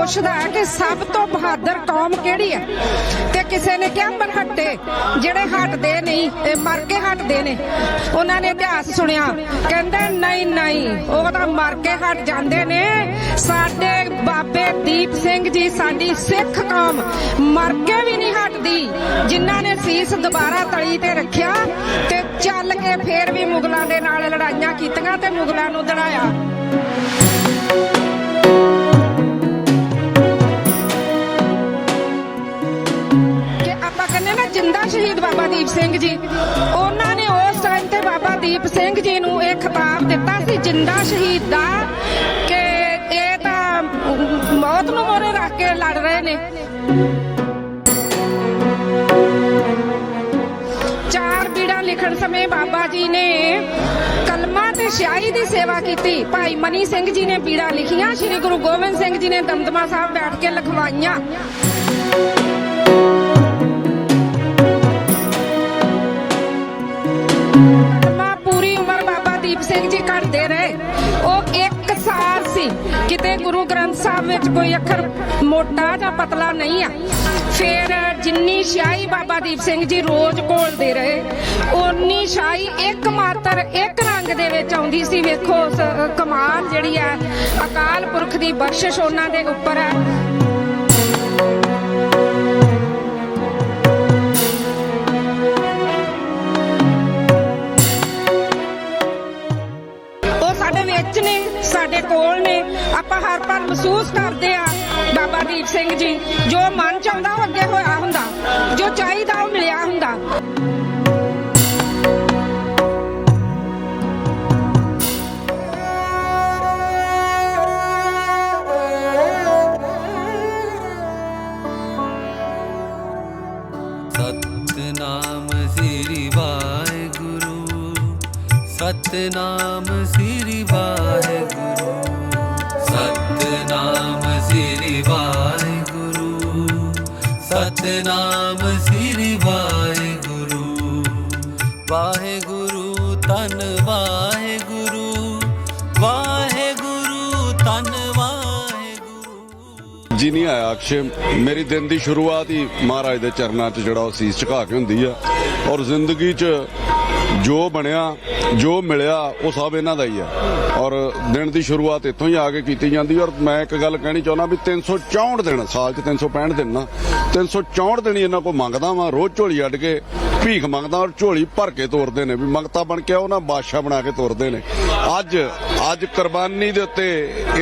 ਪੁੱਛਦਾ ਕਿ ਸਭ ਤੋਂ ਬਹਾਦਰ ਕੌਮ ਕਿਹੜੀ ਹੈ? ਤੇ ਕਿਸੇ ਨੇ ਕਿਹਾ ਮਰਹੱਟੇ ਜਿਹੜੇ ਹਟਦੇ ਨਹੀਂ ਇਹ ਮਰ ਕੇ ਹਟਦੇ ਨੇ। ਉਹਨਾਂ ਨੇ ਇਤਿਹਾਸ ਸੁਣਿਆ, ਕਹਿੰਦੇ, ਨਹੀਂ ਨਹੀਂ, ਉਹ ਤਾਂ ਮਰ ਕੇ ਹਟ ਜਾਂਦੇ ਨੇ। ਸਾਡੇ ਬਾਬੇ ਦੀਪ ਸਿੰਘ ਜੀ, ਸਾਡੀ ਸਿੱਖ ਕੌਮ ਮਰ ਕੇ ਵੀ ਨਹੀਂ ਹਟਦੀ। ਜਿਨ੍ਹਾਂ ਨੇ ਸੀਸ ਦੁਬਾਰਾ ਤਲੀ ਤੇ ਰੱਖਿਆ ਤੇ ਚੱਲ ਕੇ ਫੇਰ ਵੀ ਮੁਗਲਾਂ ਦੇ ਨਾਲ ਲੜਾਈਆਂ ਕੀਤੀਆਂ ਤੇ ਮੁਗਲਾਂ ਨੂੰ ਦੜਾਇਆ। ਜਿੰਦਾ ਸ਼ਹੀਦ ਬਾਬਾ ਦੀਪ ਸਿੰਘ ਜੀ। ਉਹਨਾਂ ਨੇ ਉਸ ਟਾਈਮ ਤੇ ਬਾਬਾ ਦੀਪ ਸਿੰਘ ਜੀ ਨੂੰ ਇਹ ਖਿਤਾਬ ਦਿੱਤਾ ਸੀ, ਜਿੰਦਾ ਸ਼ਹੀਦ ਦਾ, ਕਿ ਇਹ ਤਾਂ ਮੌਤ ਨੂੰ ਮੋਰੇ ਰੱਖ ਕੇ ਲੜ ਰਹੇ ਨੇ। ਚਾਰ ਬੀੜਾ ਲਿਖਣ ਸਮੇਂ ਬਾਬਾ ਜੀ ਨੇ ਕਲਮਾ ਤੇ ਸਿਆਹੀ ਦੀ ਸੇਵਾ ਕੀਤੀ। ਭਾਈ ਮਨੀ ਸਿੰਘ ਜੀ ਨੇ ਬੀੜਾ ਲਿਖੀਆਂ, ਸ੍ਰੀ ਗੁਰੂ ਗੋਬਿੰਦ ਸਿੰਘ ਜੀ ਨੇ ਦਮਦਮਾ ਸਾਹਿਬ ਬੈਠ ਕੇ ਲਿਖਵਾਈਆਂ। ਗੁਰੂ ਗ੍ਰੰਥ ਸਾਹਿਬ ਵਿੱਚ ਕੋਈ ਅੱਖਰ ਮੋਟਾ ਜਾਂ ਪਤਲਾ ਨਹੀਂ ਆ। ਫਿਰ ਜਿੰਨੀ ਸ਼ਾਹੀ ਬਾਬਾ ਦੀਪ ਸਿੰਘ ਜੀ ਰੋਜ਼ ਘੋਲਦੇ ਰਹੇ ਉਨੀ ਸ਼ਾਹੀ ਇੱਕ ਮਾਤਰ ਇੱਕ ਰੰਗ ਦੇ ਵਿੱਚ ਆਉਂਦੀ ਸੀ। ਵੇਖੋ ਕਮਾਲ ਜਿਹੜੀ ਹੈ ਅਕਾਲ ਪੁਰਖ ਦੀ ਬਖਸ਼ਿਸ਼ ਉਹਨਾਂ ਦੇ ਉੱਪਰ ਹੈ ਉਹ ਸਾਡੇ ਵਿੱਚ ਨੇ। ਸਾਡੇ ਕੋਲ ਨੇ। ਆਪਾਂ ਹਰ ਪਲ ਮਹਿਸੂਸ ਕਰਦੇ ਆ ਬਾਬਾ ਦੀਪ ਸਿੰਘ ਜੀ। ਜੋ ਮਨ ਚਾਹੁੰਦਾ ਉਹ ਅੱਗੇ ਹੋਇਆ ਹੁੰਦਾ। ਜੋ ਚਾਹੀਦਾ ਉਹ ਮਿਲਿਆ ਹੁੰਦਾ। ਸਤਨਾਮ ਸ੍ਰੀ ਵਾਹਿਗੁਰੂ। ਵਾਹਿਗੁਰੂ ਤਨ ਵਾਹਿਗੁਰੂ। ਵਾਹਿਗੁਰੂ ਤਨ ਵਾਹਿਗੁਰੂ। ਜੀ ਨਹੀਂ ਆਇਆ ਅਕਸ਼ੇ, ਮੇਰੀ ਦਿਨ ਦੀ ਸ਼ੁਰੂਆਤ ਹੀ ਮਹਾਰਾਜ ਦੇ ਚਰਨਾਂ 'ਚ ਜਿਹੜਾ ਉਹ ਸੀਸ ਝੁਕਾ ਕੇ ਹੁੰਦੀ ਆ। ਔਰ ਜ਼ਿੰਦਗੀ 'ਚ ਜੋ ਬਣਿਆ, ਜੋ ਮਿਲਿਆ, ਉਹ ਸਭ ਇਹਨਾਂ ਦਾ ਹੀ ਆ ਔਰ ਦਿਨ ਦੀ ਸ਼ੁਰੂਆਤ ਇੱਥੋਂ ਹੀ ਆ ਕੇ ਕੀਤੀ ਜਾਂਦੀ ਔਰ ਮੈਂ ਇੱਕ ਗੱਲ ਕਹਿਣੀ ਚਾਹੁੰਦਾ ਵੀ 364 ਦਿਨ, ਸਾਲ 'ਚ 365 ਦਿਨ ਨਾ 364 ਦਿਨ ਹੀ ਇਹਨਾਂ ਕੋ ਮੰਗਦਾ ਵਾਂ। ਰੋਜ਼ ਝੋਲੀ ਅੱਡ ਕੇ ਭੀਖ ਮੰਗਦਾ ਔਰ ਝੋਲੀ ਭਰ ਕੇ ਤੋਰਦੇ ਨੇ ਵੀ ਮੰਗਤਾ ਬਣ ਕੇ ਉਹਨਾਂ ਬਾਦਸ਼ਾਹ ਬਣਾ ਕੇ ਤੋਰਦੇ ਨੇ। ਅੱਜ ਅੱਜ ਕੁਰਬਾਨੀ ਦੇ ਉੱਤੇ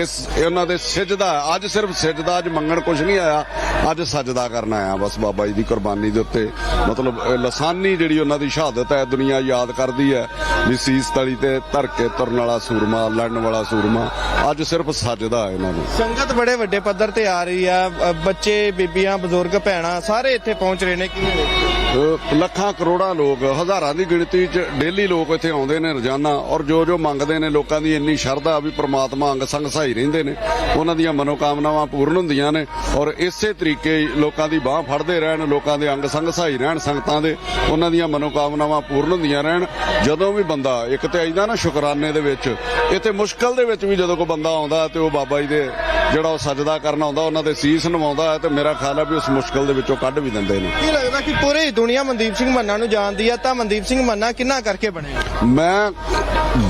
ਇਸ, ਇਹਨਾਂ ਦੇ ਸਿਜਦਾ ਅੱਜ ਸਿਰਫ ਸਿਜਦਾ ਅੱਜ ਮੰਗਣ ਕੁਝ ਨਹੀਂ ਆਇਆ। ਅੱਜ ਸਜਦਾ ਕਰਨ ਆਇਆ। ਬਸ ਬਾਬਾ ਜੀ ਦੀ ਕੁਰਬਾਨੀ ਦੇ ਉੱਤੇ ਮਤਲਬ ਲਸਾਨੀ ਜਿਹੜੀ ਉਹਨਾਂ ਦੀ ਸ਼ਹਾਦਤ ਹੈ ਦੁਨੀਆ ਯਾਦ ਕਰਦੀ ਹੈ ਵੀ ਸੀਸ ਤਲੀ ਤੇ ਧਰ ਕੇ ਤੁਰਨ ਵਾਲਾ ਸੂਰਮਾ ਲੜਨ ਵਾਲਾ ਸੂਰਮਾ ਅੱਜ ਸਿਰਫ ਸਜਦਾ ਹੈ ਇਹਨਾਂ ਨੂੰ। ਸੰਗਤ ਬੜੇ ਵੱਡੇ ਪੱਧਰ ਤੇ ਆ ਰਹੀ ਆ ਅ, ਬੱਚੇ ਬੀਬੀਆਂ ਬਜ਼ੁਰਗ ਭੈਣਾਂ ਸਾਰੇ ਇੱਥੇ ਪਹੁੰਚ ਰਹੇ ਨੇ ਕਿਵੇਂ ਵੇਖਦੇ ਹੋ? ਲੱਖਾਂ ਕਰੋੜਾਂ ਲੋਕ ਹਜ਼ਾਰਾਂ ਦੀ ਗਿਣਤੀ 'ਚ ਡੇਲੀ ਲੋਕ ਇੱਥੇ ਆਉਂਦੇ ਨੇ ਰੋਜ਼ਾਨਾ ਔਰ ਜੋ ਜੋ ਮੰਗਦੇ ਨੇ ਲੋਕਾਂ ਦੀ ਇੰਨੀ ਸ਼ਰਧਾ ਵੀ ਪ੍ਰਮਾਤਮਾ ਅੰਗ ਸੰਗ ਸਹਾਈ ਰਹਿੰਦੇ ਨੇ। ਉਹਨਾਂ ਦੀਆਂ ਮਨੋਕਾਮਨਾਵਾਂ ਪੂਰਨ ਹੁੰਦੀਆਂ ਨੇ ਔਰ ਇਸੇ ਤਰੀਕੇ ਹੀ ਲੋਕਾਂ ਦੀ ਬਾਹ ਫੜਦੇ ਰਹਿਣ ਲੋਕਾਂ ਦੇ ਅੰਗ ਸੰਗ ਸਹਾਈ ਰਹਿਣ ਸੰਗਤਾਂ ਦੇ ਉਹਨਾਂ ਦੀਆਂ ਮਨੋਕਾਮਨਾਵਾਂ ਪੂਰਨ ਹੁੰਦੀਆਂ ਰਹਿਣ, ਜਦੋਂ ਵੀ ਬੰਦਾ, ਇੱਕ ਤੇ ਆਈਦਾ ਨਾ ਸ਼ੁਕਰਾਨੇ ਦੇ ਵਿੱਚ, ਇੱਥੇ ਮੁਸ਼ਕਲ ਦੇ ਵਿੱਚ ਵੀ ਜਦੋਂ ਕੋਈ ਬੰਦਾ ਆਉਂਦਾ ਤੇ ਉਹ ਬਾਬਾ ਜੀ ਦੇ ਜਿਹੜਾ ਉਹ ਸਜਦਾ ਕਰਨ ਆਉਂਦਾ, ਉਹਨਾਂ ਦੇ ਸੀਸ ਨਵਾਉਂਦਾ ਹੈ ਤੇ ਮੇਰਾ ਖਿਆਲ ਹੈ ਵੀ ਉਸ ਮੁਸ਼ਕਲ ਦੇ ਵਿੱਚੋਂ ਕੱਢ ਵੀ ਦਿੰਦੇ ਨੇ। ਕੀ ਲੱਗਦਾ ਕਿ ਪੂਰੀ ਦੁਨੀਆ ਮਨਦੀਪ ਸਿੰਘ ਮੰਨਾ ਨੂੰ ਜਾਣਦੀ ਆ ਤਾਂ ਮਨਦੀਪ ਸਿੰਘ ਮੰਨਾ ਕਿੰਨਾ ਕਰਕੇ ਬਣੇਗਾ ਮੈਂ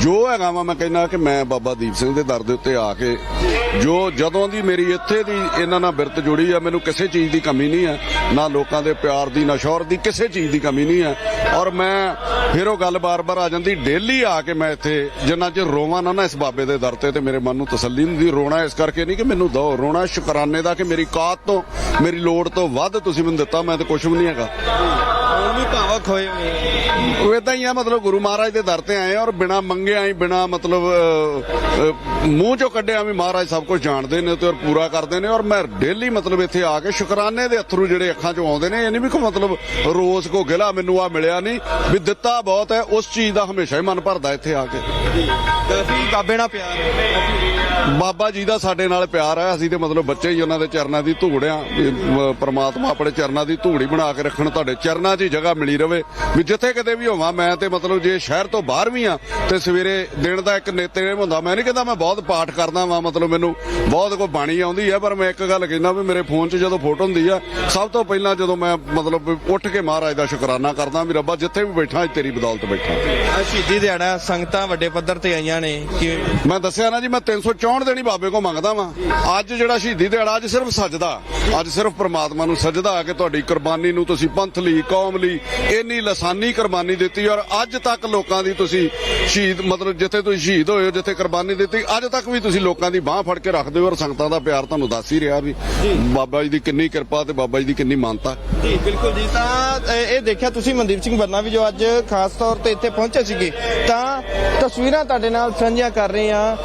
ਜੋ ਹੈਗਾ ਵਾ, ਮੈਂ ਕਹਿੰਦਾ ਕਿ ਮੈਂ ਬਾਬਾ ਦੀਪ ਸਿੰਘ ਦੇ ਦਰ ਦੇ ਉੱਤੇ ਆ ਕੇ ਜੋ ਜਦੋਂ ਦੀ ਮੇਰੀ ਇੱਥੇ ਦੀ ਇਹਨਾਂ ਨਾਲ ਬਿਰਤ ਜੁੜੀ ਆ, ਮੈਨੂੰ ਕਿਸੇ ਚੀਜ਼ ਦੀ ਕਮੀ ਨਹੀਂ ਹੈ ਨਾ ਲੋਕਾਂ ਦੇ ਪਿਆਰ ਦੀ, ਨਾ ਸ਼ੌਹਰ ਦੀ, ਕਿਸੇ ਚੀਜ਼ ਦੀ ਕਮੀ ਨਹੀਂ ਹੈ ਔਰ ਮੈਂ ਫਿਰ ਉਹ ਗੱਲ ਬਾਰ-ਬਾਰ ਆ ਜਾਂਦੀ, ਡੇਲੀ ਆ ਕੇ ਮੈਂ ਇੱਥੇ ਜਿੰਨਾ ਚਿਰ ਰੋਵਾਂ ਨਾ ਨਾ ਇਸ ਬਾਬੇ ਦੇ ਦਰ ਤੇ ਤੇ ਮੇਰੇ ਮਨ ਨੂੰ ਤਸੱਲੀ ਨਹੀਂ ਹੁੰਦੀ ਰੋਣਾ ਇਸ ਕਰਕੇ ਨਹੀਂ ਕਿ ਮੈਨੂੰ ਦੋ, ਰੋਣਾ ਸ਼ੁਕਰਾਨੇ ਦਾ ਕਿ ਮੇਰੀ ਕਾਤ ਤੋਂ, ਮੇਰੀ ਲੋੜ ਤੋਂ ਵੱਧ ਤੁਸੀਂ ਮੈਨੂੰ ਦਿੱਤਾ, ਮੈਂ ਤਾਂ ਕੁਝ ਵੀ ਨਹੀਂ ਹੈਗਾ। ਹੁਣ ਵੀ ਭਾਵਕ ਹੋਏ ਹੋਏ। ਉਹ ਇਦਾਂ ਹੀ ਆ ਮਤਲਬ ਗੁਰੂ ਮਹਾਰਾਜ ਦੇ ਦਰ ਤੇ ਆਏ ਔਰ ਬਿਨਾ ਮੰਗਿਆ ਹੀ ਬਿਨਾ ਮਤਲਬ ਮੂੰਹ ਚੋਂ ਕੱਢਿਆ ਵੀ ਮਹਾਰਾਜ ਸਭ ਕੁਝ ਜਾਣਦੇ ਨੇ ਤੇ ਔਰ ਪੂਰਾ ਕਰਦੇ ਨੇ ਔਰ ਮੈਂ ਡੇਲੀ ਮਤਲਬ ਇੱਥੇ ਆ ਕੇ ਸ਼ੁਕਰਾਨੇ ਦੇ ਅਥਰੂ ਜਿਹੜੇ ਅੱਖਾਂ ਚੋਂ ਆਉਂਦੇ ਨੇ ਇਹ ਨਹੀਂ ਵੀ ਕੋ ਮਤਲਬ ਰੋਜ਼ ਕੋ ਗਿਲਾ ਮੈਨੂੰ ਆ ਮਿਲਿਆ ਨਹੀਂ ਵੀ ਦਿੱਤਾ ਬਹੁਤ ਹੈ ਉਸ ਚੀਜ਼ ਦਾ ਹਮੇਸ਼ਾ ਹੀ ਮਨ ਭਰਦਾ ਇੱਥੇ ਆ ਕੇ। ਕਾਫੀ ਬਾਬੇ ਨਾਲ ਪਿਆਰ। ਹੈ ਬਾਬਾ ਜੀ ਦਾ ਸਾਡੇ ਨਾਲ ਪਿਆਰ ਹੈ ਅਸੀਂ ਤੇ ਮਤਲਬ ਬੱਚੇ ਹੀ ਉਹਨਾਂ ਦੇ ਚਰਨਾਂ ਦੀ ਧੂੜ ਆ। ਪ੍ਰਮਾਤਮਾ ਆਪਣੇ ਚਰਨਾਂ ਦੀ ਧੂੜ ਹੀ ਬਣਾ ਕੇ ਰੱਖਣ ਤੁਹਾਡੇ ਚਰਨਾਂ 'ਚ ਹੀ ਜਗ੍ਹਾ ਮਿਲੀ ਰਵੇ। ਵੀ ਜਿੱਥੇ ਕਿਤੇ ਵੀ ਹੋਵਾਂ ਮੈਂ ਤੇ ਮਤਲਬ ਜੇ ਸ਼ਹਿਰ ਤੋਂ ਬਾਹਰ ਵੀ ਆ ਤੇ ਸਵੇਰੇ ਦਿਨ ਦਾ ਇੱਕ ਨਿਤਨੇਮ ਹੁੰਦਾ ਮੈਂ ਨਹੀਂ ਕਹਿੰਦਾ ਮੈਂ ਬਹੁਤ ਪਾਠ ਕਰਦਾ ਵਾਂ ਮਤਲਬ ਮੈਨੂੰ ਬਹੁਤ ਕੋਈ ਬਾਣੀ ਆਉਂਦੀ ਹੈ ਪਰ ਮੈਂ ਇੱਕ ਗੱਲ ਕਹਿੰਦਾ ਵੀ ਮੇਰੇ ਫੋਨ 'ਚ ਜਦੋਂ ਫੋਟੋ ਹੁੰਦੀ ਆ ਸਭ ਤੋਂ ਪਹਿਲਾਂ ਜਦੋਂ ਮੈਂ ਮਤਲਬ ਉੱਠ ਕੇ ਮਹਾਰਾਜ ਦਾ ਸ਼ੁਕਰਾਨਾ ਕਰਦਾ ਵੀ ਰੱਬਾ ਜਿੱਥੇ ਵੀ ਬੈਠਾ ਅੱਜ ਤੇਰੀ ਬਦੌਲਤ ਬੈਠਾ। ਸ਼ਹੀਦੀ ਦਿਹਾੜਾ ਸੰਗਤਾਂ ਵੱਡੇ ਪੱਧਰ ਤੇ ਆਈਆਂ ਨੇ ਕਿ ਮੈਂ ਦੱਸਿਆ ਨਾ ਜੀ ਮੈਂ 364 ਦਿਨ ਹੀ ਬਾਬੇ ਕੋ ਮੰਗਦਾ ਵਾਂ। ਅੱਜ ਜਿਹੜਾ ਸ਼ਹੀਦੀ ਦਿਹਾੜਾ ਅੱਜ ਸਿਰਫ ਸਜਦਾ। ਅੱਜ ਸਿਰਫ ਪ੍ਰਮਾਤਮਾ ਨੂੰ ਸਜਦਾ ਕਿ ਤੁਹਾਡੀ ਕੁਰਬਾਨੀ ਨੂੰ ਤੁਸੀਂ ਪੰਥ ਲਈ ਕੌਮ ਲਈ ਇੰਨੀ ਲਸਾਨੀ ਕੁਰਬਾਨੀ ਦਿੱਤੀ ਔਰ ਅੱਜ ਤੱਕ ਲੋਕਾਂ ਦੀ ਤੁਸੀਂ ਸ਼ਹੀਦ ਮਤਲਬ ਜਿੱਥੇ ਤੁਸੀਂ ਸ਼ਹੀਦ ਹੋਏ ਹੋ ਜਿੱਥੇ ਕੁਰਬਾਨੀ ਦਿੱਤੀ ਅੱਜ ਤੱਕ ਵੀ ਤੁਸੀਂ ਲੋਕਾਂ ਦੀ ਬਾਹ ਫੜ ਕੇ ਰੱਖਦੇ ਹੋ ਔਰ ਸੰਗਤਾਂ ਦਾ ਪਿਆਰ ਤੁਹਾਨੂੰ ਦੱਸ ਹੀ ਰਿਹਾ ਵੀ ਬਾਬਾ ਜੀ ਦੀ ਕਿੰਨੀ ਕਿਰਪਾ ਤੇ ਬਾਬਾ ਜੀ ਦੀ ਕਿੰਨੀ ਮਾਨਤਾ। ਜੀ ਬਿਲਕੁਲ ਜੀ। ਤਾਂ ਇਹ ਇਹ ਦੇਖਿਆ ਤੁਸੀਂ ਮਨਦੀਪ ਸਿੰਘ ਬੰਨਾ ਵੀ ਜੋ ਅੱਜ ਖਾਸ ਤੌਰ ਤੇ ਇੱਥੇ ਪਹੁੰਚੇ ਸੀਗੇ। ਤਾਂ ਤਸਵੀਰਾਂ ਤੁਹਾਡੇ ਨਾਲ ਸਾਂਝੀਆਂ ਕਰ ਰਹੇ ਆ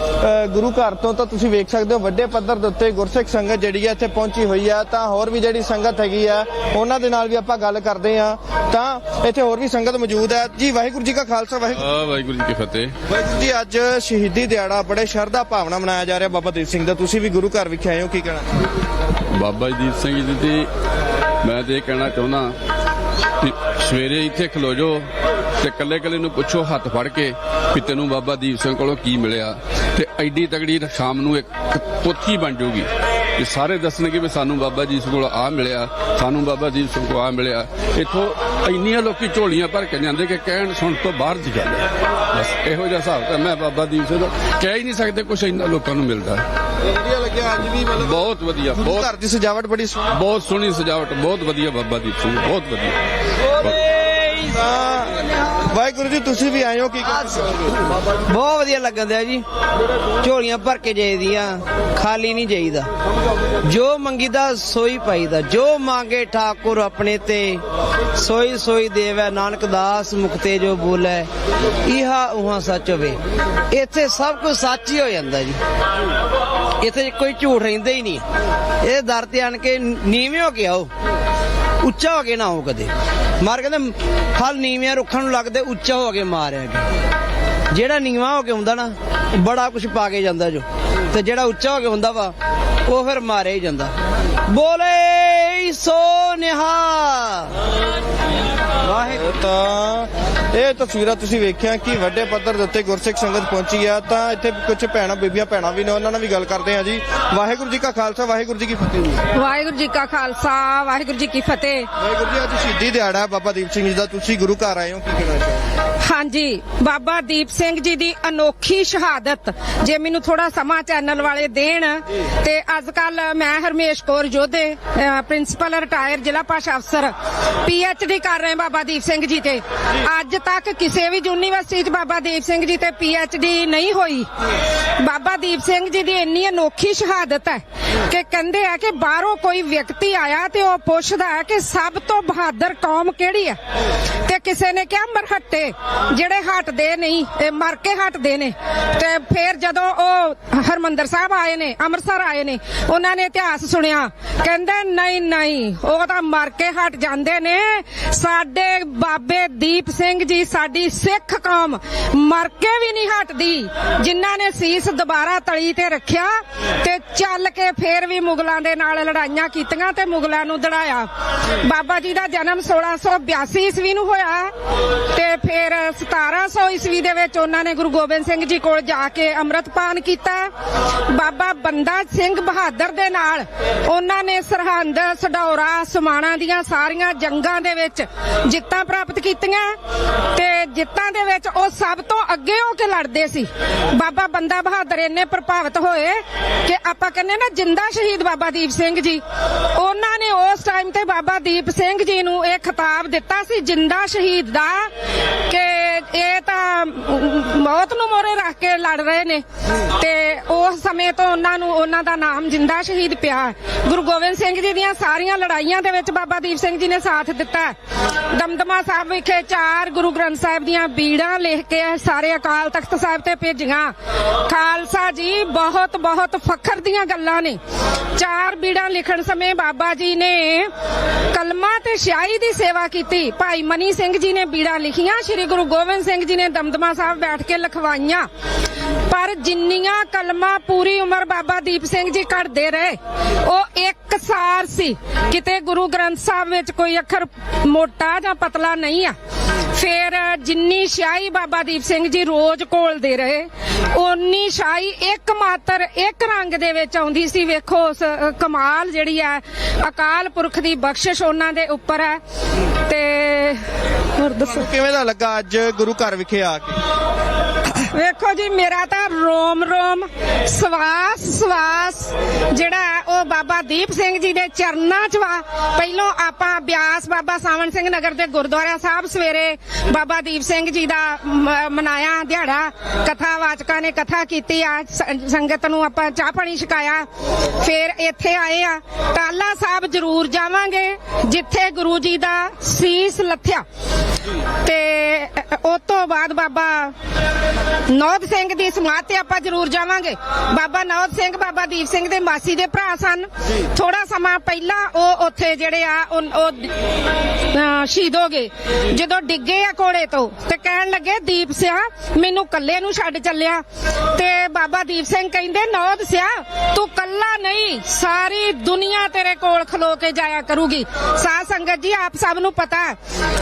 ਗੁਰੂ ਘਰ ਤੋਂ ਤਾਂ ਤੁਸੀਂ ਵੇਖ ਸਕਦੇ ਹੋ ਵੱਡੇ ਪੱਧਰ ਦੇ ਉੱਤੇ ਗੁਰਸਿੱਖ ਸੰਗਤ ਜਿਹੜੀ ਹੈ ਇੱਥੇ ਪਹੁੰਚੀ ਹੋਈ ਆ ਤਾਂ ਹੋਰ ਵੀ ਜਿਹੜੀ ਸੰਗਤ ਹੈਗੀ ਆ ਉਹਨਾਂ ਦੇ ਨਾਲ ਵੀ ਆਪਾਂ ਗੱਲ ਕਰਦੇ ਆ ਤਾਂ ਇੱਥੇ ਹੋਰ ਵੀ ਸੰਗਤ ਮੌਜੂਦ ਹੈ। ਜੀ ਵਾਹਿਗੁਰੂ ਜੀ ਕਾ ਖਾਲਸਾ ਵਾਹਿਗੁਰੂ ਜੀ ਕੀ ਫਤਿਹ। ਵਾਹਿਗੁਰੂ ਜੀ ਅੱਜ ਸ਼ਹੀਦੀ ਦਿਹਾੜਾ ਬੜੇ ਸ਼ਰਧਾ ਭਾਵਨਾ ਮਨਾਇਆ ਜਾ ਰਿਹਾ ਬਾਬਾ ਦੀਪ ਸਿੰਘ ਦਾ। ਤੁਸੀਂ ਵੀ ਗੁਰੂ ਘਰ ਵਿਖੇ ਆਏ ਹੋ ਕੀ ਕਹਿਣਾ ਬਾਬਾ ਦੀਪ ਸਿੰਘ ਜੀ ਦੀ ਮੈਂ ਤੇ ਇਹ ਕਹਿਣਾ ਚਾਹੁੰਦਾ ਕਿ ਸਵੇਰੇ ਇੱਥੇ ਖਲੋ ਜੋ ਤੇ ਕੱਲੇ ਕੱਲੇ ਨੂੰ ਪੁੱਛੋ ਹੱਥ ਫੜ ਕੇ ਕਿ ਤੈਨੂੰ ਬਾਬਾ ਦੀਪ ਸਿੰਘ ਕੋਲੋਂ ਕੀ ਮਿਲਿਆ। ਤੇ ਐਡੀ ਤਗੜੀ ਸ਼ਾਮ ਨੂੰ ਇੱਕ ਪੋਥੀ ਬਣ ਜਾਊਗੀ ਕਿ ਸਾਰੇ ਦੱਸਣਗੇ ਵੀ ਸਾਨੂੰ ਬਾਬਾ ਜੀ ਕੋਲ ਆ ਮਿਲਿਆ ਸਾਨੂੰ ਬਾਬਾ ਜੀ ਕੋਲ ਆ ਮਿਲਿਆ। ਇੱਥੋਂ ਇੰਨੀਆਂ ਲੋਕੀ ਝੋਲੀਆਂ ਭਰ ਕੇ ਜਾਂਦੇ ਕਿ ਕਹਿਣ ਸੁਣ ਤੋਂ ਬਾਹਰ ਦੀ ਗੱਲ ਹੈ। ਬਸ ਇਹੋ ਜਿਹਾ ਹਿਸਾਬ ਤਾਂ ਮੈਂ ਬਾਬਾ ਦੀਪ ਸਿੰਘ ਦਾ ਕਹਿ ਹੀ ਨਹੀਂ ਸਕਦੇ ਕੁਛ ਇੰਨਾ ਲੋਕਾਂ ਨੂੰ ਮਿਲਦਾ। ਵਧੀਆ ਲੱਗਿਆ ਅੱਜ ਵੀ ਮਤਲਬ ਬਹੁਤ ਵਧੀਆ ਬਹੁਤ ਘਰ ਦੀ ਸਜਾਵਟ ਬੜੀ ਸੋਹਣੀ ਬਹੁਤ ਸੋਹਣੀ ਸਜਾਵਟ ਬਹੁਤ ਵਧੀਆ ਬਾਬਾ ਦੀਪ ਸਿੰਘ ਬਹੁਤ ਵਧੀਆ। ਵਾਹਿਗੁਰੂ ਜੀ, ਤੁਸੀਂ ਵੀ ਆਏ ਹੋ, ਕੀ ਕਹਿਣਾ ਬਹੁਤ ਵਧੀਆ ਲੱਗਣ ਦਿਆ ਜੀ। ਝੋਲੀਆਂ ਭਰ ਕੇ ਜਾਈਦੀਆਂ, ਖਾਲੀ ਨਹੀਂ ਜਾਈਦਾ। ਜੋ ਮੰਗੀਦਾ, ਸੋਈ ਪਾਈਦਾ। ਜੋ ਮੰਗੇ ਠਾਕੁਰ ਆਪਣੇ ਤੇ, ਸੋਈ ਸੋਈ ਦੇਵੈ। ਨਾਨਕ ਦਾਸ ਮੁਕਤੇ ਜੋ ਬੋਲੇ, ਇਹਾ ਉਹਾ ਸੱਚ ਹੋਵੇ। ਇੱਥੇ ਸਭ ਕੁਝ ਸੱਚ ਹੀ ਹੋ ਜਾਂਦਾ ਜੀ। ਇੱਥੇ ਕੋਈ ਝੂਠ ਰਹਿੰਦਾ ਹੀ ਨਹੀਂ। ਇਹ ਦਰ ਤੇ ਆਣ ਕੇ ਨੀਵੇਂ ਹੋ ਕੇ ਆਓ। ਉੱਚਾ ਹੋ ਕੇ ਨਾ ਆਓ ਕਦੇ। ਮਾਰ ਕਹਿੰਦੇ, ਫਲ ਨੀਵਿਆਂ ਰੁੱਖਾਂ ਨੂੰ ਲੱਗਦੇ ਉੱਚਾ ਹੋ ਕੇ ਮਾਰਿਆ ਗਿਆ। ਜਿਹੜਾ ਨੀਵਾਂ ਹੋ ਕੇ ਹੁੰਦਾ ਨਾ, ਬੜਾ ਕੁਝ ਪਾ ਕੇ ਜਾਂਦਾ ਜੋ। ਤੇ ਜਿਹੜਾ ਉੱਚਾ ਹੋ ਕੇ ਹੁੰਦਾ ਵਾ, ਉਹ ਫਿਰ ਮਾਰਿਆ ਹੀ ਜਾਂਦਾ। ਬੋਲੇ ਸੋ ਨਿਹਾ ਵਾਹਿਗੁਰੂ। ਤਾਂ ਇਹ ਤਸਵੀਰਾਂ ਤੁਸੀਂ ਵੇਖਿਆ ਕਿ ਵੱਡੇ ਪੱਧਰ ਦੇ ਉੱਤੇ ਗੁਰਸਿੱਖ ਸੰਗਤ ਪਹੁੰਚੀ ਆ ਤਾਂ ਇੱਥੇ ਕੁਝ ਭੈਣਾਂ ਬੀਬੀਆਂ ਭੈਣਾਂ ਵੀ ਨੇ ਉਹਨਾਂ ਨਾਲ ਵੀ ਗੱਲ ਕਰਦੇ ਆ ਜੀ। ਵਾਹਿਗੁਰੂ ਜੀ ਕਾ ਖਾਲਸਾ ਵਾਹਿਗੁਰੂ ਜੀ ਕੀ ਫਤਿਹ ਜੀ। ਵਾਹਿਗੁਰੂ ਜੀ ਕਾ ਖਾਲਸਾ ਵਾਹਿਗੁਰੂ ਜੀ ਕੀ ਫਤਿਹ। ਵਾਹਿਗੁਰੂ ਜੀ ਅੱਜ ਸ਼ਹੀਦੀ ਦਿਹਾੜਾ ਬਾਬਾ ਦੀਪ ਸਿੰਘ ਜੀ ਦਾ। ਤੁਸੀਂ ਗੁਰੂ ਘਰ ਆਏ ਹੋ ਕੀ ਕਹਿਣਾ ਹਾਂਜੀ, ਬਾਬਾ ਦੀਪ ਸਿੰਘ ਜੀ ਦੀ ਅਨੋਖੀ ਸ਼ਹਾਦਤ। ਜੇ ਮੈਨੂੰ ਥੋੜਾ ਸਮਾਂ ਚੈਨਲ ਵਾਲੇ ਦੇਣ, ਤੇ ਅੱਜ ਕੱਲ ਮੈਂ ਹਰਮੇਸ਼ ਕੌਰ ਜੋਧੇ ਪ੍ਰਿੰਸੀਪਲ, ਰਿਟਾਇਰ ਜ਼ਿਲ੍ਹਾ ਭਾਸ਼ਾ ਅਫਸਰ ਡੀ ਕਰ ਰਹੇ ਬਾਬਾ ਦੀਪ ਸਿੰਘ ਜੀ ਤੇ। ਅੱਜ ਤੱਕ ਕਿਸੇ ਵੀ ਯੂਨੀਵਰਸਿਟੀ 'ਚ ਬਾਬਾ ਦੀਪ ਸਿੰਘ ਜੀ ਤੇ ਡੀ ਨਹੀਂ ਹੋਈ। ਬਾਬਾ ਦੀਪ ਸਿੰਘ ਜੀ ਦੀ ਇੰਨੀ ਅਨੋਖੀ ਸ਼ਹਾਦਤ ਹੈ ਕਿ ਕਹਿੰਦੇ ਆ ਕਿ ਬਾਹਰੋਂ ਕੋਈ ਵਿਅਕਤੀ ਆਇਆ ਤੇ ਉਹ ਪੁੱਛਦਾ ਹੈ ਕਿ ਸਭ ਤੋਂ ਬਹਾਦਰ ਕੌਮ ਕਿਹੜੀ ਹੈ? ਤੇ ਕਿਸੇ ਨੇ ਕਿਹਾ ਮਰਹੱਟੇ। ਜਿਹੜੇ ਹਟਦੇ ਨਹੀਂ, ਇਹ ਮਰ ਕੇ ਹਟਦੇ ਨੇ। ਤੇ ਫਿਰ ਜਦੋਂ ਉਹ ਹਰਮੰਦਰ ਸਾਹਿਬ ਆਏ ਨੇ, ਅੰਮ੍ਰਿਤਸਰ ਆਏ ਨੇ, ਉਹਨਾਂ ਨੇ ਇਤਿਹਾਸ ਸੁਣਿਆ। ਕਹਿੰਦੇ, ਨਹੀਂ ਨਹੀਂ, ਉਹ ਤਾਂ ਮਰ ਕੇ ਹਟ ਜਾਂਦੇ ਨੇ। ਸਾਡੇ ਬਾਬੇ ਦੀਪ ਸਿੰਘ ਜੀ, ਸਾਡੀ ਸਿੱਖ ਕੌਮ ਮਰ ਕੇ ਵੀ ਨਹੀਂ ਹਟਦੀ। ਜਿਨ੍ਹਾਂ ਨੇ ਸੀਸ ਦੁਬਾਰਾ ਤਲੀ ਤੇ ਰੱਖਿਆ ਤੇ ਚੱਲ ਕੇ ਫੇਰ ਵੀ ਮੁਗਲਾਂ ਦੇ ਨਾਲ ਲੜਾਈਆਂ ਕੀਤੀਆਂ ਤੇ ਮੁਗਲਾਂ ਨੂੰ ਦੜਾਇਆ। ਬਾਬਾ ਜੀ ਦਾ ਜਨਮ 1682 ਈਸਵੀ ਨੂੰ ਹੋਇਆ ਤੇ ਫੇਰ 1700 ਈਸਵੀ ਦੇ ਵਿੱਚ ਉਹਨਾਂ ਨੇ ਗੁਰੂ ਗੋਬਿੰਦ ਸਿੰਘ ਜੀ ਕੋਲ ਜਾ ਕੇ ਅੰਮ੍ਰਿਤਪਾਨ ਕੀਤਾ। ਬਾਬਾ ਬੰਦਾ ਸਿੰਘ ਬਹਾਦਰ ਦੇ ਨਾਲ ਉਹਨਾਂ ਨੇ ਸਰਹੰਦ, ਸਡੌਰਾ, ਸਮਾਣਾ ਦੀਆਂ ਸਾਰੀਆਂ ਜੰਗਾਂ ਦੇ ਵਿੱਚ ਜਿੱਤਾਂ ਪ੍ਰਾਪਤ ਕੀਤੀਆਂ ਤੇ ਜਿੱਤਾਂ ਦੇ ਵਿੱਚ ਉਹ ਸਭ ਤੋਂ ਅੱਗੇ ਹੋ ਕੇ ਲੜਦੇ ਸੀ। ਬਾਬਾ ਬੰਦਾ ਬਹਾਦਰ ਇੰਨੇ ਪ੍ਰਭਾਵਿਤ ਹੋਏ ਕਿ ਆਪਾਂ ਕਹਿੰਦੇ ਨਾ ਜਿੰਦਾ ਸ਼ਹੀਦ ਬਾਬਾ ਦੀਪ ਸਿੰਘ ਜੀ। ਉਹਨਾਂ ਨੇ ਉਸ ਟਾਈਮ ਤੇ ਬਾਬਾ ਦੀਪ ਸਿੰਘ ਜੀ ਨੂੰ ਇਹ ਖਿਤਾਬ ਦਿੱਤਾ ਸੀ ਜਿੰਦਾ ਸ਼ਹੀਦ ਦਾ ਕਿ ਇਹ ਤਾਂ ਮੌਤ ਨੂੰ ਮੋਰੇ ਰੱਖ ਕੇ ਲੜ ਰਹੇ ਨੇ। ਤੇ ਉਸ ਸਮੇਂ ਤੋਂ ਉਹਨਾਂ ਨੂੰ, ਉਹਨਾਂ ਦਾ ਨਾਮ ਜਿੰਦਾ ਸ਼ਹੀਦ ਪਿਆ। ਗੁਰੂ ਗੋਬਿੰਦ ਸਿੰਘ ਜੀ ਦੀਆਂ ਸਾਰੀਆਂ ਲੜਾਈਆਂ ਦੇ ਵਿੱਚ ਬਾਬਾ ਦੀਪ ਸਿੰਘ ਜੀ ਨੇ ਸਾਥ ਦਿੱਤਾ। ਦਮਦਮਾ ਸਾਹਿਬ ਵਿਖੇ ਚਾਰ ਗੁਰੂ ਗ੍ਰੰਥ ਸਾਹਿਬ ਦੀਆਂ ਬੀੜਾਂ ਲਿਖ ਕੇ ਸਾਰੇ ਅਕਾਲ ਤਖਤ ਸਾਹਿਬ ਤੇ ਭੇਜੀਆਂ। ਖਾਲਸਾ ਜੀ, ਬਹੁਤ ਬਹੁਤ ਫਖਰ ਦੀਆਂ ਗੱਲਾਂ ਨੇ। ਚਾਰ ਬੀੜਾਂ ਲਿਖਣ ਸਮੇਂ ਬਾਬਾ ਜੀ ਨੇ ਕਲਮਾ ਤੇ ਸਿਆਹੀ ਦੀ ਸੇਵਾ ਕੀਤੀ। ਭਾਈ ਮਨੀ ਸਿੰਘ ਜੀ ਨੇ ਬੀੜਾਂ ਲਿਖੀਆਂ। ਸ੍ਰੀ ਗੁਰੂ ਗੋਬਿੰਦ ਸਿੰਘ ਜੀ ਨੇ ਦਮਦਮਾ ਸਾਹਿਬ ਬੈਠ ਕੇ ਲਿਖਵਾਈਆਂ। ਪਰ ਜਿੰਨੀਆਂ ਕਲਮਾਂ ਪੂਰੀ ਉਮਰ ਬਾਬਾ ਦੀਪ ਸਿੰਘ ਜੀ ਕੱਢਦੇ ਰਹੇ, ਉਹ ਇੱਕ ਸਾਰ ਸੀ। ਕਿਤੇ ਗੁਰੂ ਗ੍ਰੰਥ ਸਾਹਿਬ ਵਿੱਚ ਕੋਈ ਅੱਖਰ ਮੋਟਾ ਜਾਂ ਪਤਲਾ ਨਹੀਂ ਆ। ਫਿਰ ਜਿੰਨੀ ਸ਼ਾਹੀ ਬਾਬਾ ਦੀਪ ਸਿੰਘ ਜੀ ਰੋਜ਼ ਘੋਲਦੇ ਰਹੇ, ਓਨੀ ਸ਼ਾਹੀ ਇੱਕ ਮਾਤਰ ਇੱਕ ਰੰਗ ਦੇ ਵਿੱਚ ਆਉਂਦੀ ਸੀ। ਵੇਖੋ, ਉਸ ਕਮਾਲ ਜਿਹੜੀ ਹੈ, ਅਕਾਲ ਪੁਰਖ ਦੀ ਬਖਸ਼ਿਸ਼ ਉਹਨਾਂ ਦੇ ਉੱਪਰ ਹੈ। ਤੇ ਹੋਰ ਦੱਸੋ। ਕਿਵੇਂ ਦਾ ਲੱਗਾ ਅੱਜ ਗੁਰੂ ਘਰ ਵਿਖੇ ਆ ਕੇ? ਵੇਖੋ ਜੀ, ਮੇਰਾ ਤਾਂ ਰੋਮ ਰੋਮ ਸਵਾਸ ਸਵਾਸ ਜਿਹੜਾ ਉਹ ਬਾਬਾ ਦੀਪ ਸਿੰਘ ਜੀ ਦੇ ਚਰਨਾਂ 'ਚ ਵਾ। ਪਹਿਲੋਂ ਆਪਾਂ ਬਿਆਸ ਬਾਬਾ ਸਾਵਣ ਸਿੰਘ ਨਗਰ ਦੇ ਗੁਰਦੁਆਰਾ ਸਾਹਿਬ ਸਵੇਰੇ ਬਾਬਾ ਦੀਪ ਸਿੰਘ ਜੀ ਦਾ ਮਨਾਇਆ ਦਿਹਾੜਾ, ਕਥਾ ਵਾਚਕਾਂ ਨੇ ਕਥਾ ਕੀਤੀ ਆ ਸੰਗਤ ਨੂੰ ਆਪਾਂ ਚਾਹ ਪਾਣੀ ਛਕਾਇਆ, ਫਿਰ ਇੱਥੇ ਆਏ ਆ। ਟਾਲਾ ਸਾਹਿਬ ਜ਼ਰੂਰ ਜਾਵਾਂਗੇ, ਜਿੱਥੇ ਗੁਰੂ ਜੀ ਦਾ ਸੀਸ ਲੱਥਿਆ। ਤੇ ਉਸ ਤੋਂ ਬਾਅਦ ਬਾਬਾ ਨੌਦ ਸਿੰਘ ਦੀ ਸਮਾਧ ਤੇ ਆਪਾਂ ਜ਼ਰੂਰ ਜਾਵਾਂਗੇ। ਬਾਬਾ ਨੌਦ ਸਿੰਘ ਬਾਬਾ ਦੀਪ ਸਿੰਘ ਦੇ ਮਾਸੀ ਦੇ ਭਰਾ ਸਨ। ਥੋੜਾ ਸਮਾਂ ਪਹਿਲਾਂ ਉਹ ਉੱਥੇ ਜਿਹੜੇ ਆ ਉਹ ਸ਼ਹੀਦ ਹੋ ਗਏ। ਜਦੋਂ ਡਿੱਗੇ ਆ ਕੋੜੇ ਤੋਂ ਤੇ ਕਹਿਣ ਲੱਗੇ ਦੀਪ ਸਿਆ ਮੈਨੂੰ ਕੱਲੇ ਨੂੰ ਛੱਡ ਚੱਲਿਆ। ਤੇ ਬਾਬਾ ਦੀਪ ਸਿੰਘ ਕਹਿੰਦੇ ਨੌਦ ਸਿਆ ਤੂੰ ਕੱਲਾ ਨਹੀਂ ਸਾਰੀ ਦੁਨੀਆ ਤੇਰੇ ਕੋਲ ਖਲੋ ਕੇ ਜਾਇਆ ਕਰੂਗੀ। ਸਾਧ ਸੰਗਤ ਜੀ ਆਪ ਸਭ ਨੂੰ ਪਤਾ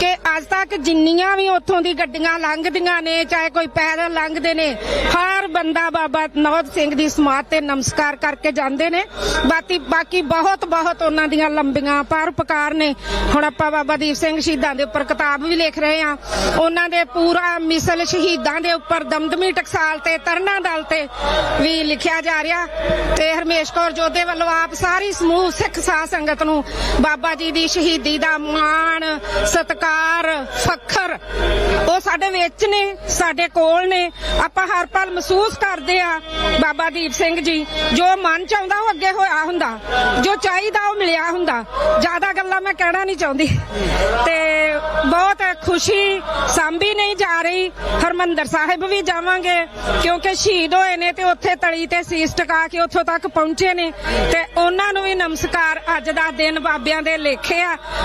ਕਿ ਅੱਜ ਤੱਕ ਜਿੰਨੀਆਂ ਵੀ ਉੱਥੋਂ ਦੀ ਗੱਡੀਆਂ ਲੰਘਦੀਆਂ ਨੇ, ਚਾਹੇ ਕੋਈ ਪੈਦਲ ਲੰਘਦੇ ਨੇ, ਹਰ ਬੰਦਾ ਬਾਬਾ ਨੌਦ ਸਿੰਘ ਦੀ ਸਮਾਧ ਤੇ ਨਮਸਕਾਰ ਕਰਕੇ ਜਾਂਦੇ ਨੇ। ਬਾਕੀ ਬਾਕੀ ਬਹੁਤ ਬਹੁਤ ਉਹਨਾਂ ਦੀਆਂ ਲੰਬੀਆਂ ਪਰਉਪਕਾਰ ਨੇ। ਹੁਣ ਆਪਾਂ ਬਾਬਾ ਦੀਪ ਸਿੰਘ ਸ਼ਹੀਦਾਂ ਦੇ ਉੱਪਰ ਕਿਤਾਬ ਵੀ ਲਿਖ ਰਹੇ ਆ ਉਹਨਾਂ ਦੇ ਪੂਰਾ ਮਿਸਲ ਸ਼ਹੀਦਾਂ ਦੇ ਉੱਪਰ ਦਮਦਮੀ ਟਕਸਾਲ ਤੇ, ਤਰਨਾ ਦਲ ਤੇ ਵੀ ਲਿਖਿਆ ਜਾ ਰਿਹਾ। ਤੇ ਹਰਮੇਸ਼ ਕੌਰ ਜੋਧੇ ਵੱਲੋਂ ਆਪ ਸਾਰੀ ਸਮੂਹ ਸਿੱਖ ਸਾਧ ਸੰਗਤ ਨੂੰ ਬਾਬਾ ਜੀ ਦੀ ਸ਼ਹੀਦੀ ਦਾ ਮਾਣ, ਸਤਕਾਰ ਫਖਰ ਉਹ ਸਾਡੇ ਵਿੱਚ ਨੇ, ਸਾਡੇ ਕੋਲ ਨੇ। ਆਪਾਂ ਹਰ ਪਲ ਮਹਿਸੂਸ ਕਰਦੇ ਆ ਬਾਬਾ ਦੀਪ ਸਿੰਘ ਜੀ। ਜੋ ਮਨ ਚ ਆਉਂਦਾ ਉਹ ਅੱਗੇ ਹੋਇਆ ਹੁੰਦਾ। ਜੋ ਚਾਹੀਦਾ ਉਹ ਮਿਲਿਆ ਹੁੰਦਾ। ਜ਼ਿਆਦਾ ਗੱਲਾਂ ਮੈਂ ਕਹਿਣਾ ਨਹੀਂ ਚਾਹੁੰਦੀ। ਤੇ ਬਹੁਤ ਖੁਸ਼ੀ ਸਾਂਭੀ ਨਹੀਂ ਜਾ ਰਹੀ। ਹਰਮੰਦਰ ਸਾਹਿਬ ਵੀ ਜਾਵਾਂਗੇ, ਕਿਉਂਕਿ ਸ਼ਹੀਦ ਹੋਏ ਨੇ ਤੇ ਉੱਥੇ ਤਲੀ ਤੇ ਸੀਸ ਟਕਾ ਕੇ ਉੱਥੋਂ ਤੱਕ ਪਹੁੰਚੇ ਨੇ। ਤੇ ਉਹਨਾਂ ਨੂੰ ਵੀ ਨਮਸਕਾਰ ਅੱਜ ਦਾ ਦਿਨ ਬਾਬਿਆਂ ਦੇ ਲੇਖੇ ਆ।